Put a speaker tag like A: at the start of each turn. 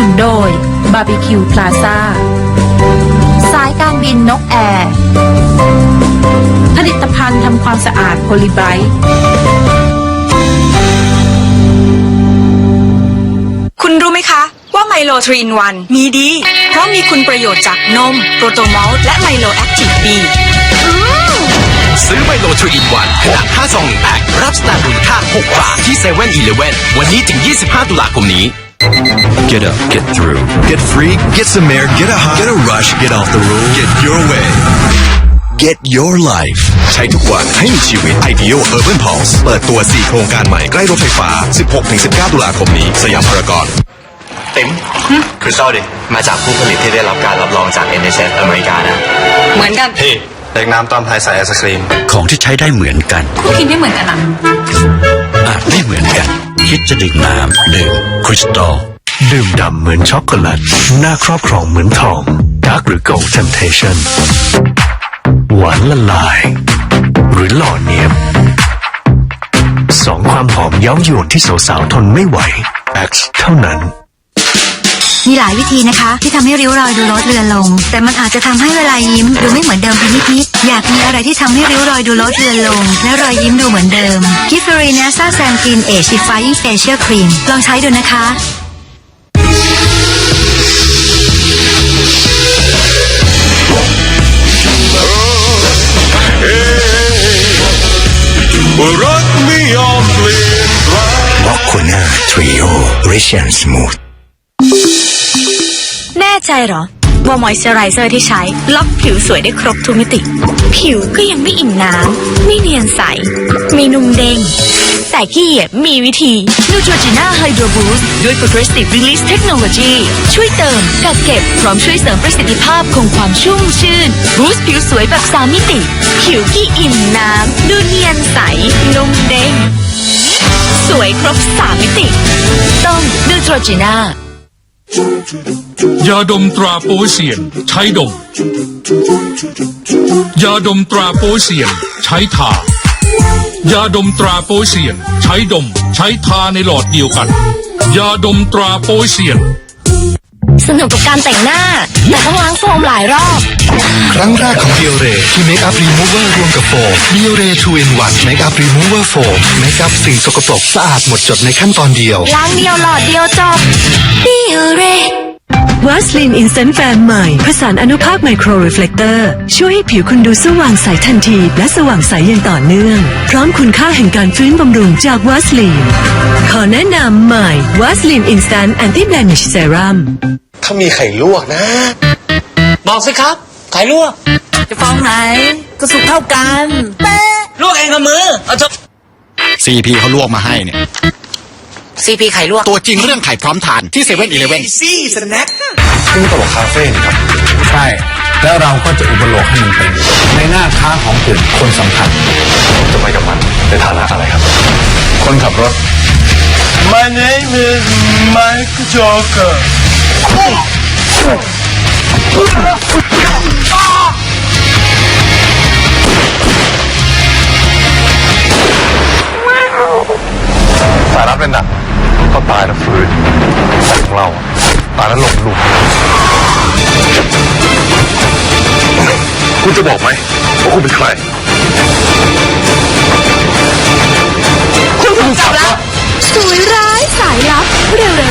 A: นุนโดยบาร์บีคิวพลาซ่าสายการบินนกแอร์ ผลิตภัณฑ์ทำความสะอาดโพลีไบรท์
B: คุณรู้ไหมคะว่าไมโลทรีนวันมีดี เพราะมีคุณประโยชน์จากนม โปรโตมอลและไมโลแอคทีฟบี
C: ซื้อไมโลทรีอินวันขนาด5ซอง1แพ็ครับสแตนด์มูลค่า6บาทที่7 e เ e ่ e อวันนี้ถึง 25 ตุลาคมนี้
D: Get up, get through, get free, get some air, get a high, get a rush, get off the road, get your way. Get your life ใช้ทุกวันให้มีชีวิต Ideal Urban Pulse เปิดตัว 4 โครงการใหม่ใกล้รถไฟฟ้า 16-19 ตุลาคมนี้ สยามพารากอน
E: ติ๋มคือเศร้าดิ มาจากผู้ผลิตที่ได้รับการรับรองจาก NHS อเมริกานะ
B: เหมือนกัน
E: พี่เล็กน้ำตามไทยใส่ไอศครีม
F: ของที่ใช้ได้เหมือนกัน
B: ก็กินไม่เหมือนกันนะ
F: อาจไม่เหมือนกัน คิดจะดื่มน้ำดื่มคริสตัล
G: ดื่มดำเหมือนช็อกโกแลตหน้าครอบครองเหมือนทองดาร์กหรือ Gold Temptation หวานละลาย หรือหล่อเนียมสองความหอมเย้ายวนที่สาวๆทนไม่ไหว X เท่านั้น
H: มีหลายวิธีนะคะ ที่ทำให้ริ้วรอยดูลดเลือนลง แต่มันอาจจะทำให้เวลายิ้มดูไม่เหมือนเดิมไปนิดๆอยากมีอะไรที่ทำให้ริ้วรอยดูลดเลือนลง และรอยยิ้มดูเหมือนเดิมกิฟฟรีนาซาแซมกินเอชิฟายเฟเชียลครีมลองใช้ดูนะคะ
F: บอกคุณหน้าทริโอริชแอนสมูท
B: แน่ ใจเหรอว่ามอยเจอไรเซอร์ที่ใช้ ล็อกผิวสวยได้ครบทุกมิติ ผิวก็ยังไม่อิ่มน้ำไม่เนียนใสมีนุ่มเด้ง แต่ขี้เหยียบมีวิธี Neutrogena Hydro Boost ด้วย Progressive Release Technology ช่วยเติม กักเก็บ พร้อมช่วยเสริมประสิทธิภาพคงความชุ่มชื่น บูสต์ผิวสวยแบบสามมิติ ผิวที่อิ่มน้ำดูเนียนใส นุ่มเด้ง สวยครบสามมิติ ต้อง Neutrogena
I: ยาดมตราโปเซียน ใช้ดม ยาดมตราโปเซียน ใช้ทายาดมตราโปเซียน ใช้ดม ใช้ทาในหลอดเดียวกัน ยาดมตราโปเซียน
B: สนุกกับการแต่งหน้า แต่ต้องล้างโฟมหลายรอบ
D: ครั้งแรกของ b i o r e ที่ Make Up Remover รวมกับโฟม b i o r e 2 in 1 Make Up Remover Foam Make Up สิ่งสกปรกสะอาดหมดจดในขั้นตอนเดียว
B: ล้างเดียวหลอดเดียวจบบิวเร
J: วัสลินอินสแตนต์แฟมใหม่ผสานอนุภาคไมโครรีเฟล e เตอร์ช่วยให้ผิวคุณดูสว่างใสทันที และสว่างใสอย่างต่อเนื่อง พร้อมคุณค่าแห่งการฟื้นบำรุงจากวัสลินขอแนะนำใหม่วัสลินอินสแตนต์แอนตี้แบนิชเซรั่ม
E: ถ้ามีไข่ลวกนะ
K: บอกสิครับ ไข่ลวก จะฟองไหน ก็สุกเท่ากันเป๊ะลวกเองกับมือเอาจบ
C: CP เขาลวกมาให้เนี่ย
K: ซีพีไข่ลวก
C: ตัวจริงเรื่องไข่พร้อมทานที่7 e เ e ่ e อ
K: ซี่สแน็ค
E: นี่ตลกคาเฟ่นี่ครับ
G: ใช่ แล้วเราก็จะอุปโลกให้มันเป็น ในหน้าค้าของกลุ่มคนสำคัญ
E: จะไปกับมันในฐานะอะไรครับ
G: คนขับรถ
E: My name is Mike Joker ตายแล้วฟื้นของเราตายแล้วหลงหลุมคุณจะบอกไหมว่าคุณเป็นใคร
H: คุณถูกจับแล้วสวยร้า
K: ยสายลับเร็ว